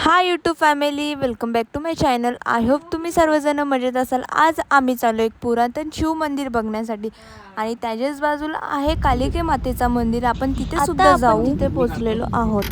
Hi YouTube family welcome back to my channel I hope तुम्ही सर्वजण मजेत असाल. आज आम्ही चालू एक पुरातन शिव मंदिर बघण्यासाठी. आणि त्याच्याच बाजूला आहे कालिके मातेचा मंदिर. आपण तिथे सुद्धा जाऊ तिथे पोहोचलेलो आहोत.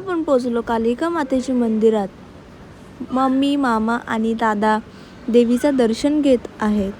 आपण पोचलो कालिका मातेच्या मंदिरात. मम्मी मामा आणि दादा देवीचं दर्शन घेत आहेत.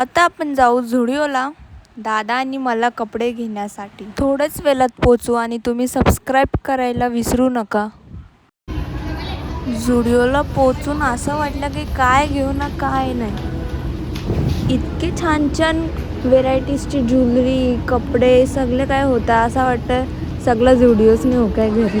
आता आपण जाऊ झुडिओला दादा आणि मला कपडे घेण्यासाठी. थोडंच वेळात पोचू आणि तुम्ही सबस्क्राईब करायला विसरू नका. झुडिओला पोचून असं वाटलं की काय घेऊ ना काय नाही. इतके छान छान व्हेरायटीजची ज्वेलरी कपडे सगळे काय होतं असं वाटतं. सगळं झुडिओच हो काय घरी?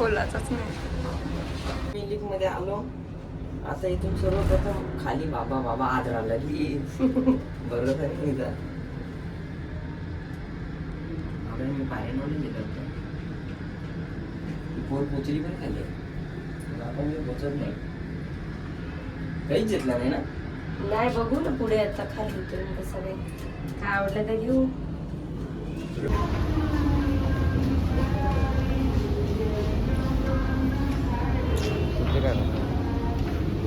खोलाचाच नाही. मी लिफ्टमध्ये आलो. आता इथून सर्वप्रथम खाली बाबा बाबा आत राहिला. की बरोबर आहे आपण मी पायऱ्यांवरून गेलो होतो. पोर पोचली पण खाली. आपण मी पोचत नाही. काहीच घेतला नाही ना? नाही बघू ना पुढे आता खाली उतरून कसं नाही काय आवडलं तर घेऊ.